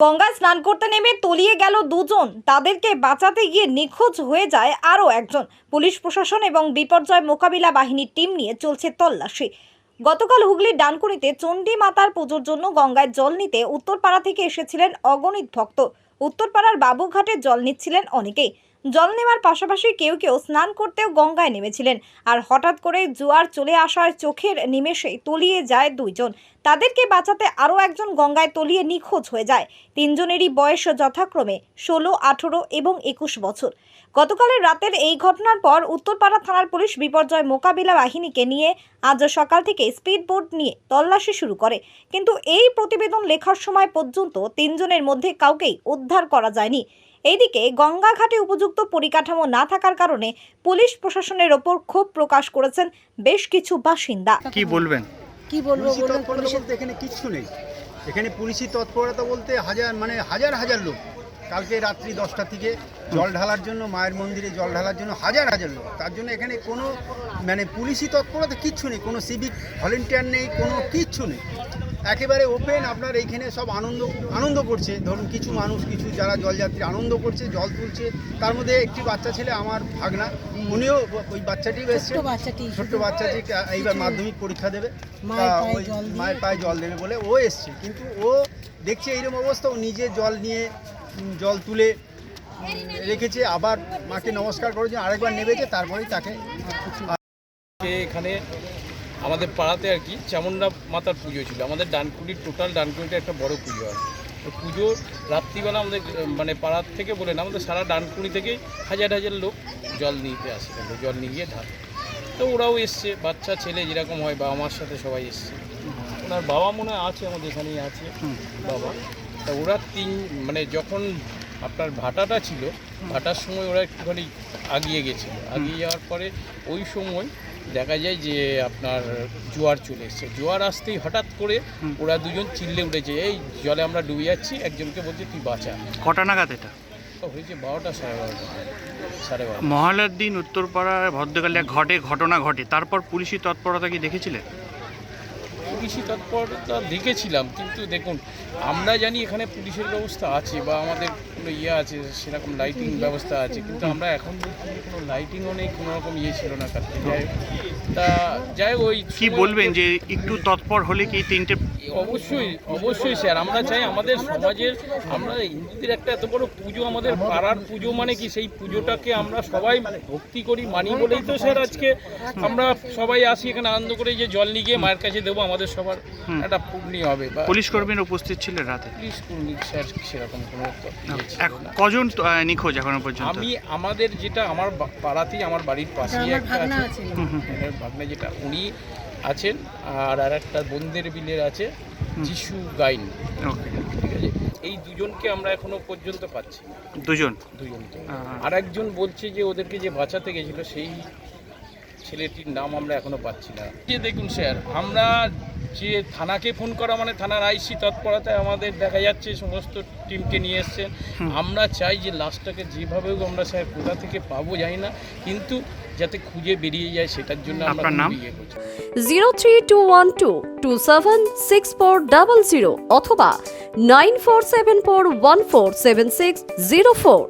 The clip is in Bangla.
গঙ্গায় স্নান করতে নেমে তলিয়ে গেল দুজন। তাদেরকে বাঁচাতে গিয়ে নিখোঁজ হয়ে যায় আরও একজন। পুলিশ প্রশাসন এবং বিপর্যয় মোকাবিলা বাহিনীর টিম নিয়ে চলছে তল্লাশি। গতকাল হুগলির ডানকুনিতে চণ্ডী মাতার পুজোর জন্য গঙ্গায় জল নিতে উত্তরপাড়া থেকে এসেছিলেন অগণিত ভক্ত। উত্তরপাড়ার বাবুঘাটে জল নিচ্ছিলেন অনেকেই। জল নেওয়ার পাশাপাশি কেউ কেউ স্নান করতেও গঙ্গায় নেমেছিলেন। আর হঠাৎ করে জোয়ার চলে আসার চোখের নিমেষে তলিয়ে যায় দুইজন। তাদেরকে বাঁচাতে আরও একজন গঙ্গায় তলিয়ে নিখোঁজ হয়ে যায়। তিনজনেরই বয়স যথাক্রমে ষোলো, আঠেরো এবং একুশ বছর। গতকালের রাতের এই ঘটনার পর উত্তরপাড়া থানার পুলিশ বিপর্যয় মোকাবিলা বাহিনীকে নিয়ে আজ সকাল থেকে স্পিড নিয়ে তল্লাশি শুরু করে। কিন্তু এই প্রতিবেদন লেখার সময় পর্যন্ত তিনজনের মধ্যে কাউকেই উদ্ধার করা যায়নি। এইদিকে গঙ্গাঘাটে উপযুক্ত পরিকাঠামো না থাকার কারণে পুলিশ প্রশাসনের ওপর ক্ষোভ প্রকাশ করেছেন বেশ কিছু বাসিন্দা। কি বলবেন? কি বলব বলতে এখানে কিচ্ছু নেই। এখানে পুলিশি তৎপরতা বলতে হাজার মানে হাজার হাজার লোক। কালকে রাত্রি দশটা থেকে জল ঢালার জন্য মায়ের মন্দিরে জল ঢালার জন্য হাজার হাজার লোক। তার জন্য এখানে কোনো মানে পুলিশি তৎপরতা কিচ্ছু নেই। কোনো সিভিক ভলেন্টিয়ার নেই কোনো কিচ্ছু নেই। একেবারে ওপেন আপনার এইখানে সব আনন্দ আনন্দ করছে। ধরুন কিছু মানুষ কিছু যারা জলযাত্রী আনন্দ করছে জল তুলছে। তার মধ্যে একটি বাচ্চা ছেলে আমার ভাগনা উনিও ওই বাচ্চাটি এসছে। ছোট্ট বাচ্চাটি এইবার মাধ্যমিক পরীক্ষা দেবে। মায়ের পায়ে ওই জল মায়ের পায়ে জল দেবে বলে ও এসছে। কিন্তু ও দেখছে এইরকম অবস্থা ও নিজে জল নিয়ে জল তুলে রেখেছে আবার মাকে নমস্কার জন্য আরেকবার নেবেছে তারপরেই তাকে এখানে আমাদের পাড়াতে আর কি চামুন্ডা মাতার পুজো ছিল। আমাদের ডানকুনির টোটাল ডানকুনিটা একটা বড় পুজো হয়। তো পুজো রাত্রিবেলা আমাদের মানে পাড়ার থেকে বলে না আমাদের সারা ডানকুনি থেকে হাজার হাজার লোক জল নিতে আসে এখানে, জল নিয়ে গিয়ে ঢালে। তো ওরাও এসছে বাচ্চা ছেলে যেরকম হয় বাবা মার সাথে সবাই এসছে। ওনার বাবা মনে হয় আছে আমাদের এখানেই আছে বাবা। তা ওরা তিন মানে যখন আপনার ভাটাটা ছিল ভাটার সময় ওরা একটুখানি আগিয়ে গেছিল। আগিয়ে যাওয়ার পরে ওই সময় দেখা যায় যে আপনার জোয়ার চলে এসছে। জোয়ার আসতেই হঠাৎ করে ওরা দুজন চিল্লে উঠেছে এই জলে আমরা ডুবে যাচ্ছি একজনকে বলছে তুই বাঁচা। কটা নাগাদ এটা? হয়েছে বারোটা সাড়ে বারোটা সাড়ে বারোটা। মহালয়ার দিন উত্তরপাড়ায় ভদ্রকালে ঘটে ঘটনা ঘটে। তারপর পুলিশি তৎপরতা কি দেখেছিলেন? পুলিশি তৎপরতা দেখেছিলাম কিন্তু দেখুন আমরা জানি এখানে পুলিশের ব্যবস্থা আছে বা আমাদের কোনো ইয়ে আছে সেরকম লাইটিং ব্যবস্থা আছে কিন্তু আমরা এখন কোনো লাইটিংও নেই কোনো রকম ইয়ে ছিল না কাছে যাই। তা যাই হোক, ওই কি বলবেন যে একটু তৎপর হলে কি তিনটে অবশ্যই অবশ্যই স্যার আমরা চাই আমাদের সমাজের আমরা হিন্দুদের একটা এত বড় পুজো আমাদের পাড়ার পুজো মানে কি সেই পুজোটাকে আমরা সবাই ভক্তি করি মানি বলেই তো স্যার আজকে আমরা সবাই আসি এখানে আনন্দ করে যে জল নিয়ে গিয়ে মায়ের কাছে দেবো আমাদের সবার। একটা পূর্ণি হবে বা পুলিশ কর্মীরা উপস্থিত ছিলেন রাতে? পুলিশ কর্মী স্যার সেরকম কোনো। কজন নিখোঁজ এখনও পর্যন্ত? আমি আমাদের যেটা আমার পাড়াতেই আমার বাড়ির পাশেই একটা ভাগনা আছে। ভাগ্নে যেটা উনি আছেন আর আর একটা বন্দের বিলের আছে যিশু গাইন। ঠিক আছে? এই দুজনকে আমরা এখনও পর্যন্ত পাচ্ছি না। দুজন? দুজনকে আর একজন বলছে যে ওদেরকে যে বাঁচাতে গেছিল সেই ছেলেটির নাম আমরা এখনও পাচ্ছি না। যে দেখুন স্যার আমরা যে থানাকে ফোন করা মানে থানার আইসি তৎপরতায় আমাদের দেখা যাচ্ছে সমস্ত টিমকে নিয়ে এসছেন আমরা চাই যে লাশটাকে যেভাবে হোক আমরা স্যার কোথা থেকে পাবো জানি না কিন্তু যাতে খুঁজে বেরিয়ে যায় সেটার জন্য আমরা নাম? ইয়ে করছি। Zero three two one two two seven six four double zero অথবা nine four seven four one four seven six zero four.